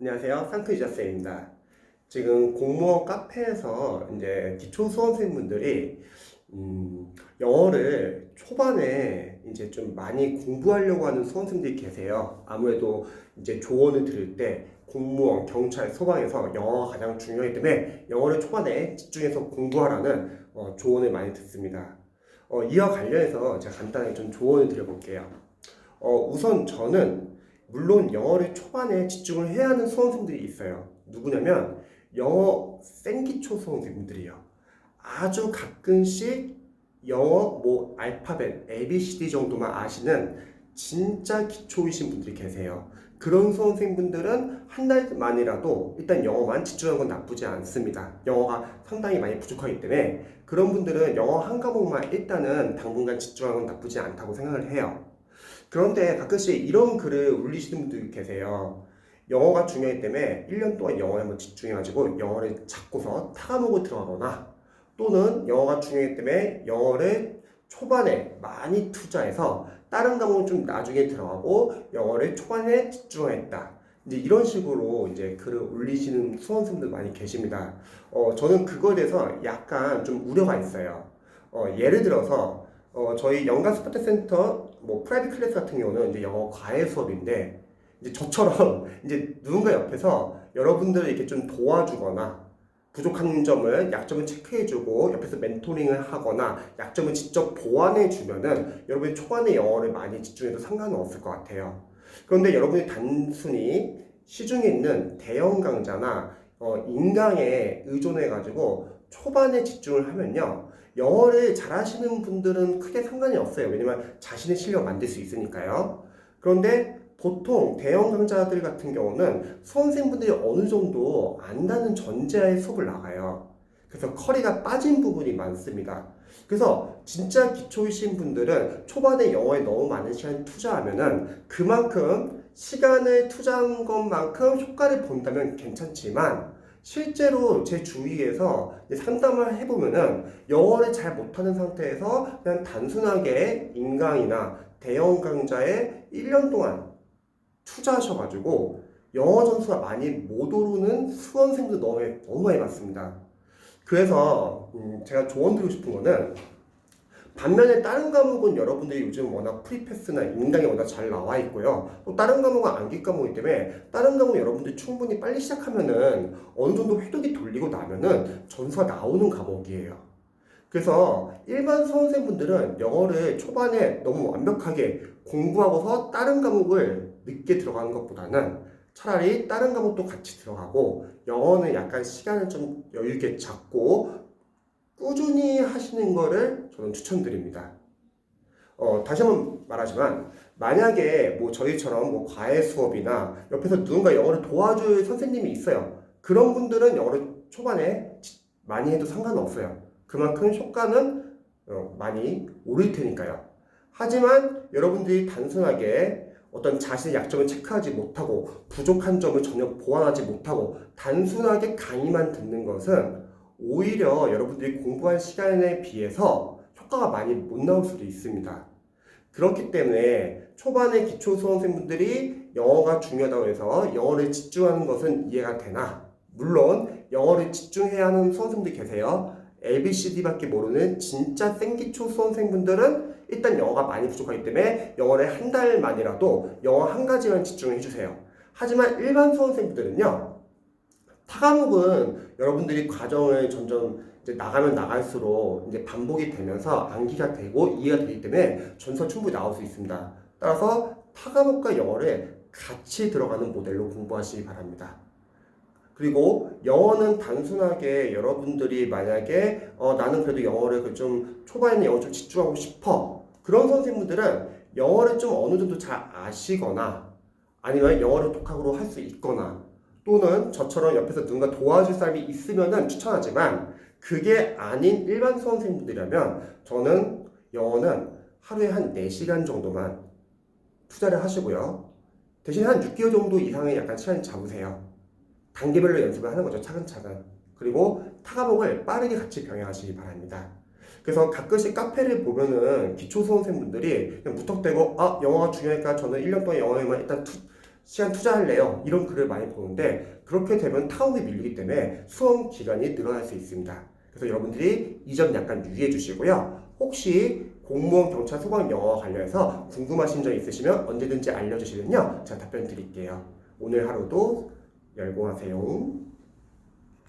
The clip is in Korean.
안녕하세요. 상크이자쌤입니다. 지금 공무원 카페에서 이제 기초 수험생분들이 음, 영어를 초반에 이제 좀 많이 공부하려고 하는 수험생들이 계세요. 아무래도 이제 조언을 들을 때 공무원, 경찰, 소방에서 영어가 가장 중요하기 때문에 영어를 초반에 집중해서 공부하라는 어, 조언을 많이 듣습니다. 어, 이와 관련해서 제가 간단하게 좀 조언을 드려볼게요. 어, 우선 저는 물론 영어를 초반에 집중을 해야 하는 수험생들이 있어요. 누구냐면 영어 생기초 수험생들이요. 아주 가끔씩 영어 뭐 알파벳 ABCD 정도만 아시는 진짜 기초이신 분들이 계세요. 그런 수험생분들은 한 달만이라도 일단 영어만 집중하는 건 나쁘지 않습니다. 영어가 상당히 많이 부족하기 때문에 그런 분들은 영어 한 과목만 일단은 당분간 집중하는 건 나쁘지 않다고 생각을 해요. 그런데 가끔씩 이런 글을 올리시는 분들이 계세요. 영어가 중요하기 때문에 1년 동안 영어에 한번 집중해가지고 영어를 잡고서 타과목을 들어가거나 또는 영어가 중요하기 때문에 영어를 초반에 많이 투자해서 다른 과목은 좀 나중에 들어가고 영어를 초반에 집중했다. 이제 이런 식으로 이제 글을 올리시는 수험생들 많이 계십니다. 어, 저는 그거에 대해서 약간 좀 우려가 있어요. 어, 예를 들어서 어, 저희 연간 스포츠 센터 뭐 프라이빗 클래스 같은 경우는 이제 영어 과외 수업인데 이제 저처럼 이제 누군가 옆에서 여러분들을 이렇게 좀 도와주거나 부족한 점을 약점을 체크해주고 옆에서 멘토링을 하거나 약점을 직접 보완해 주면은 여러분이 초반에 영어를 많이 집중해도 상관은 없을 것 같아요. 그런데 여러분이 단순히 시중에 있는 대형 강좌나 어, 인강에 의존해 가지고 초반에 집중을 하면요. 영어를 잘하시는 분들은 크게 상관이 없어요. 왜냐면 자신의 실력 만들 수 있으니까요. 그런데 보통 대형 강좌들 같은 경우는 수험생분들이 어느 정도 안다는 전제하에 수업을 나가요. 그래서 커리가 빠진 부분이 많습니다. 그래서 진짜 기초이신 분들은 초반에 영어에 너무 많은 시간을 투자하면은 그만큼 시간을 투자한 것만큼 효과를 본다면 괜찮지만 실제로 제 주위에서 상담을 해보면은 영어를 잘 못하는 상태에서 그냥 단순하게 인강이나 대형 강좌에 1년 동안 투자하셔가지고 영어 점수가 많이 못 오르는 수험생들 너무, 너무 많이 봤습니다. 그래서 음, 제가 조언 드리고 싶은 거는 반면에 다른 과목은 여러분들이 요즘 워낙 프리패스나 인강이 워낙 잘 나와 있고요. 또 다른 과목은 암기 과목이기 때문에 다른 과목 여러분들이 충분히 빨리 시작하면은 어느 정도 회독이 돌리고 나면은 점수가 나오는 과목이에요. 그래서 일반 수험생분들은 영어를 초반에 너무 완벽하게 공부하고서 다른 과목을 늦게 들어가는 것보다는 차라리 다른 과목도 같이 들어가고 영어는 약간 시간을 좀 여유 있게 잡고 꾸준히 하시는 거를 저는 추천드립니다. 어, 다시 한번 말하지만 만약에 뭐 저희처럼 뭐 과외 수업이나 옆에서 누군가 영어를 도와줄 선생님이 있어요. 그런 분들은 영어를 초반에 많이 해도 상관없어요. 그만큼 효과는 어, 많이 오를 테니까요. 하지만 여러분들이 단순하게 어떤 자신의 약점을 체크하지 못하고 부족한 점을 전혀 보완하지 못하고 단순하게 강의만 듣는 것은 오히려 여러분들이 공부할 시간에 비해서 효과가 많이 못 나올 수도 있습니다. 그렇기 때문에 초반에 기초 수험생분들이 영어가 중요하다고 해서 영어를 집중하는 것은 이해가 되나? 물론 영어를 집중해야 하는 수험생들 계세요. ABCD밖에 모르는 진짜 생기초 수험생분들은 일단 영어가 많이 부족하기 때문에 영어를 한 달만이라도 영어 한 가지만 집중해 주세요. 하지만 일반 수험생분들은요. 타과목은 여러분들이 과정을 점점 이제 나가면 나갈수록 이제 반복이 되면서 암기가 되고 이해가 되기 때문에 전서 충분히 나올 수 있습니다. 따라서 타과목과 영어를 같이 들어가는 모델로 공부하시기 바랍니다. 그리고 영어는 단순하게 여러분들이 만약에 어, 나는 그래도 영어를 그좀 초반에는 영어 좀 집중하고 싶어 그런 선생님들은 영어를 좀 어느 정도 잘 아시거나 아니면 영어를 독학으로 할 수 있거나 또는 저처럼 옆에서 누군가 도와줄 사람이 있으면은 추천하지만 그게 아닌 일반 수험생분들이라면 저는 영어는 하루에 한 4시간 정도만 투자를 하시고요. 대신 한 6개월 정도 이상의 약간 시간 잡으세요. 단계별로 연습을 하는 거죠. 차근차근. 그리고 타과목을 빠르게 같이 병행하시기 바랍니다. 그래서 가끔씩 카페를 보면은 기초 수험생분들이 무턱대고 아 영어가 중요하니까 저는 1년 동안 영어에만 일단 투, 시간 투자할래요? 이런 글을 많이 보는데 그렇게 되면 타업이 밀리기 때문에 수험 기간이 늘어날 수 있습니다. 그래서 여러분들이 이 점 약간 유의해 주시고요. 혹시 공무원, 경찰, 소방, 영어와 관련해서 궁금하신 점 있으시면 언제든지 알려주시면요. 제가 답변 드릴게요. 오늘 하루도 열공하세요.